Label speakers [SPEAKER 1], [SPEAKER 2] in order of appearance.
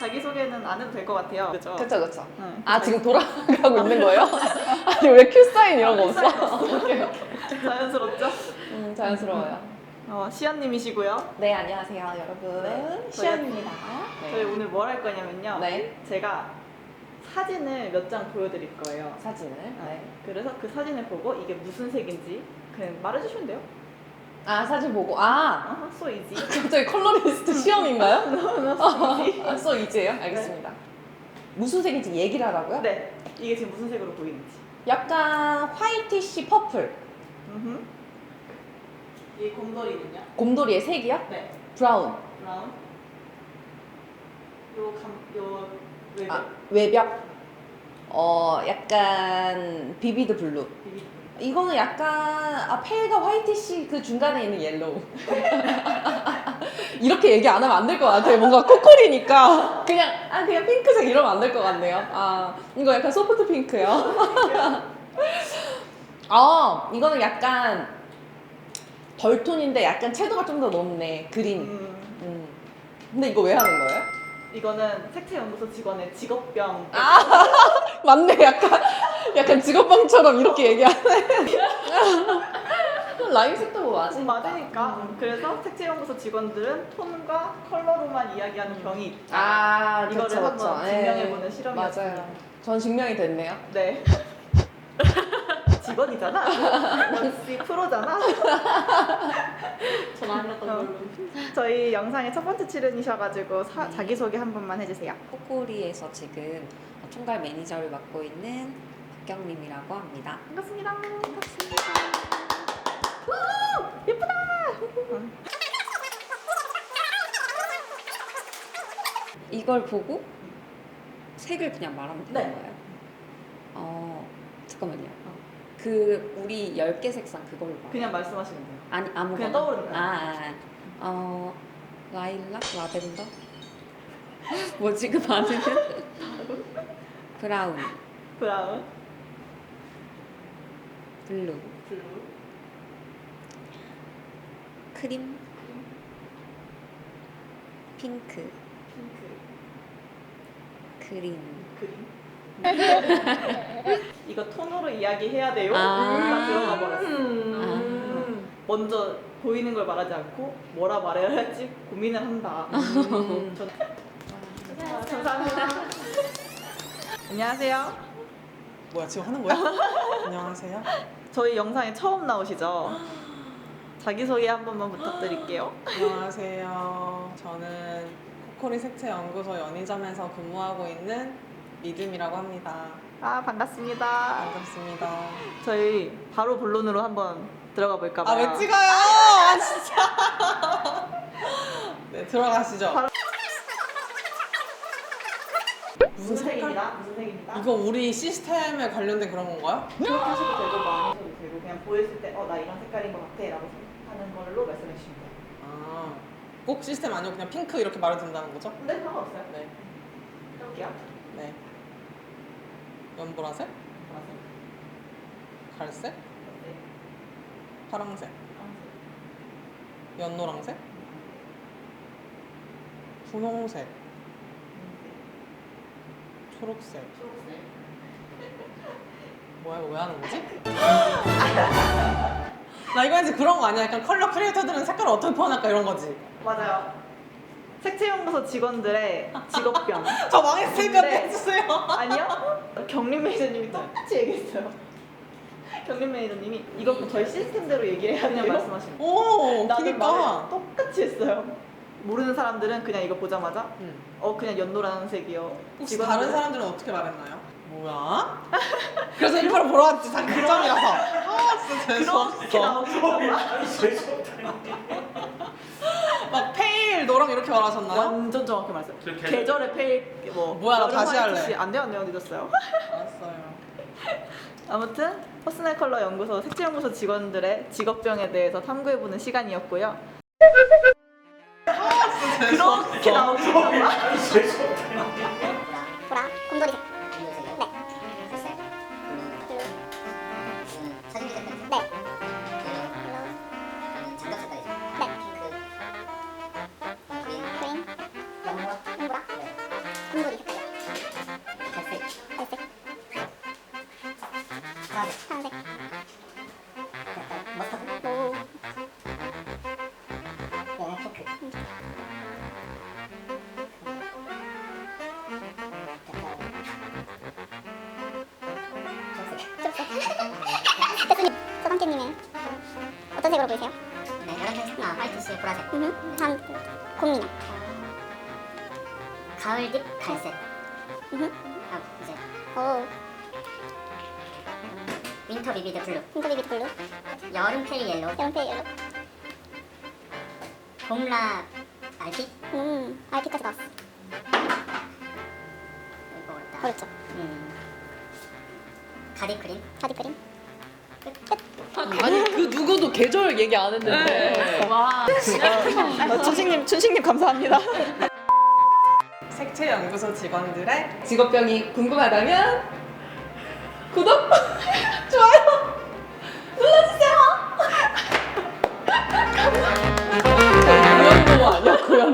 [SPEAKER 1] 자기 소개는 안 해도 될 것 같아요. 그렇죠.
[SPEAKER 2] 그쵸 그쵸.
[SPEAKER 1] 응.
[SPEAKER 2] 아 지금 돌아가고 있는 거예요? 아니 왜 큐 사인 이런 거 없어? 오케이, 오케이.
[SPEAKER 1] 자연스럽죠?
[SPEAKER 2] 음, 자연스러워요.
[SPEAKER 1] 어, 시연님이시고요.
[SPEAKER 2] 네 안녕하세요 여러분.
[SPEAKER 1] 네,
[SPEAKER 2] 시연입니다.
[SPEAKER 1] 저희 오늘 뭘 할 거냐면요.
[SPEAKER 2] 네
[SPEAKER 1] 제가 사진을 몇 장 보여드릴 거예요.
[SPEAKER 2] 사진을. 네.
[SPEAKER 1] 그래서 그 사진을 보고 이게 무슨 색인지 그냥 말해주시면 돼요.
[SPEAKER 2] 아 사진 보고 아
[SPEAKER 1] 아, so easy.
[SPEAKER 2] 갑자기 컬러리스트 시험인가요?
[SPEAKER 1] so easy.
[SPEAKER 2] 아, 써 이제요? 알겠습니다. 무슨 색인지 얘기를 하라고요?
[SPEAKER 1] 네, 이게 지금 무슨 색으로 보이는지.
[SPEAKER 2] 약간 화이티시 퍼플.
[SPEAKER 1] 음흠. 이 곰돌이는요?
[SPEAKER 2] 곰돌이의 색이요?
[SPEAKER 1] 네,
[SPEAKER 2] 브라운.
[SPEAKER 1] 브라운. 요 감, 요 외벽.
[SPEAKER 2] 아, 외벽. 어 약간 비비드 블루.
[SPEAKER 1] 비비.
[SPEAKER 2] 이거는 약간 아 페일과 화이티시 그 중간에 있는 옐로우. 이렇게 얘기 안 하면 안 될 것 같아요. 뭔가 코콜이니까 그냥 아 그냥 핑크색 이러면 안 될 것 같네요. 아 이거 약간 소프트 핑크요. 아 이거는 약간 덜 톤인데 약간 채도가 좀 더 높네. 그린.
[SPEAKER 1] 음,
[SPEAKER 2] 음. 근데 이거 왜 하는 거예요?
[SPEAKER 1] 이거는 색채연구소 직원의 직업병.
[SPEAKER 2] 아 맞네. 약간 약간 직업병처럼 이렇게 얘기하네. 라임 색도 뭐 맞으니까.
[SPEAKER 1] 맞으니까. 음, 그래서 색채연구소 직원들은 톤과 컬러로만 이야기하는 병이 있다.
[SPEAKER 2] 아,
[SPEAKER 1] 이거를
[SPEAKER 2] 그쵸,
[SPEAKER 1] 한번
[SPEAKER 2] 그쵸.
[SPEAKER 1] 증명해보는
[SPEAKER 2] 예.
[SPEAKER 1] 실험이었습니다.
[SPEAKER 2] 맞아요. 전 증명이 됐네요.
[SPEAKER 1] 네. 직원이잖아. 역시 프로잖아.
[SPEAKER 3] 전안
[SPEAKER 1] 어.
[SPEAKER 3] 걸로.
[SPEAKER 1] 저희 영상의 첫 번째 출연이셔가지고 사- 자기소개 한 번만 해주세요.
[SPEAKER 3] 코코리에서 지금 총괄 매니저를 맡고 있는 박경림이라고 합니다.
[SPEAKER 1] 반갑습니다. 반갑습니다. 예쁘다.
[SPEAKER 3] 이걸 보고 색을 그냥 말하면 되는
[SPEAKER 1] 네.
[SPEAKER 3] 거예요? 어, 잠깐만요. 그 우리 10개 색상 그걸로 말
[SPEAKER 1] 그냥 말씀하시면 돼요.
[SPEAKER 3] 아니 아무거나.
[SPEAKER 1] 그냥 떠오르는 거.
[SPEAKER 3] 아, 아, 아. 어, 라일락, 라벤더? 뭐지 그 반응은? 브라운,
[SPEAKER 1] 브라운,
[SPEAKER 3] 블루,
[SPEAKER 1] 블루,
[SPEAKER 3] 크림, 핑크,
[SPEAKER 1] 핑크,
[SPEAKER 3] 그린.
[SPEAKER 1] 그린. 이거 톤으로 이야기해야 돼요.
[SPEAKER 3] 아.
[SPEAKER 1] 다 들어가 버렸어.
[SPEAKER 2] 음.
[SPEAKER 1] 먼저 보이는 걸 말하지 않고 뭐라 말해야 할지 고민을 한다.
[SPEAKER 2] 음.
[SPEAKER 1] 전- 아, 감사합니다. 안녕하세요.
[SPEAKER 4] 뭐야 지금 하는 거야? 안녕하세요.
[SPEAKER 1] 저희 영상에 처음 나오시죠? 자기소개 한 번만 부탁드릴게요.
[SPEAKER 4] 안녕하세요. 저는 코코리 색채 연구소 연희점에서 근무하고 있는 믿음이라고 합니다.
[SPEAKER 1] 아 반갑습니다.
[SPEAKER 4] 반갑습니다.
[SPEAKER 1] 저희 바로 본론으로 한번 들어가 볼까
[SPEAKER 4] 아
[SPEAKER 1] 봐요.
[SPEAKER 4] 왜 찍어요? 아 진짜. 네 들어가시죠.
[SPEAKER 1] 바로-
[SPEAKER 4] 무슨?
[SPEAKER 1] 색입니다. 무슨 색입니다.
[SPEAKER 4] 이거 우리 시스템에 관련된 그런 건가요?
[SPEAKER 1] 그렇게 하셔도 되고 하셔도 되고 그냥 보였을 때 어 나 이런 색깔인 것 같아라고 생각하는 걸로 말씀해 주시면 돼요.
[SPEAKER 4] 아, 꼭 시스템 아니고 그냥 핑크 이렇게 말해도 된다는 거죠?
[SPEAKER 1] 근데 상관없어요.
[SPEAKER 4] 네,
[SPEAKER 1] 해볼게요.
[SPEAKER 4] 네. 연보라색,
[SPEAKER 1] 보라색,
[SPEAKER 4] 갈색,
[SPEAKER 1] 네,
[SPEAKER 4] 파랑색,
[SPEAKER 1] 파란색,
[SPEAKER 4] 연노랑색,
[SPEAKER 1] 분홍색,흰색,
[SPEAKER 4] 초록색.
[SPEAKER 1] 초록색.
[SPEAKER 4] 뭐야 이거 왜 하는 거지? 나 이거 왠지 그런 거 아니야? 약간 컬러 크리에이터들은 색깔을 어떻게 표현할까 이런 거지.
[SPEAKER 1] 맞아요. 색채연구소 직원들의 직업병.
[SPEAKER 4] 저 망했으니까
[SPEAKER 1] 네.
[SPEAKER 4] 해주세요.
[SPEAKER 1] 아니요? 경림 매니저님이 똑같이 얘기했어요. 경림 매니저님이 이거 저희 시스템대로 얘기를 해야 그냥 말씀하시는 거예요.
[SPEAKER 4] 오,
[SPEAKER 1] 나도
[SPEAKER 4] 그니까.
[SPEAKER 1] 말을 똑같이 했어요. 모르는 사람들은 그냥 이거 보자마자
[SPEAKER 4] 응.
[SPEAKER 1] 어 그냥 연노란색이요.
[SPEAKER 4] 혹시 다른 사람들은 어떻게 말했나요? 뭐야? 그래서 일부러 보러 왔지, 극장이라서. 아, 진짜
[SPEAKER 1] 그렇게
[SPEAKER 4] 재수없어.
[SPEAKER 1] 나오시더라고요.
[SPEAKER 4] 막 노랑 이렇게 말하셨나요?
[SPEAKER 1] 완전 정확히 말했어요. 계절의 페일 뭐
[SPEAKER 4] 뭐야, 나
[SPEAKER 1] 여름
[SPEAKER 4] 다시 할래.
[SPEAKER 1] 안 돼요 안 돼요 늦었어요.
[SPEAKER 4] 알았어요.
[SPEAKER 1] 아무튼 퍼스널 컬러 연구소 색채 연구소 직원들의 직업병에 대해서 탐구해보는 시간이었고요. 그렇게 나오시더라고요.
[SPEAKER 5] 보라 곰돌이 색 대표님, 서방캐님의 어떤 색으로 보이세요?
[SPEAKER 6] 네, 노란색, 아, 화이트스, 보라색.
[SPEAKER 5] 음, 다음 곰이나.
[SPEAKER 6] 가을빛 갈색.
[SPEAKER 5] 음,
[SPEAKER 6] 하고 이제
[SPEAKER 5] 오,
[SPEAKER 6] 윈터 비비드 블루,
[SPEAKER 5] 인터비비드 블루,
[SPEAKER 6] 여름 페리 옐로우,
[SPEAKER 5] 여름 페이 옐로.
[SPEAKER 6] 봄라 알피.
[SPEAKER 5] 음, RP까지 나왔어.
[SPEAKER 6] 이거 어렵다.
[SPEAKER 5] 어렵죠?
[SPEAKER 6] 음. 가디 크림.
[SPEAKER 5] 바디크림.
[SPEAKER 2] 아니 그 누구도 계절 얘기 안 했는데.
[SPEAKER 1] 와. 아, 준식님, 준식님 감사합니다.
[SPEAKER 4] 색채 연구소 직원들의
[SPEAKER 2] 직업병이 궁금하다면 구독, 좋아요.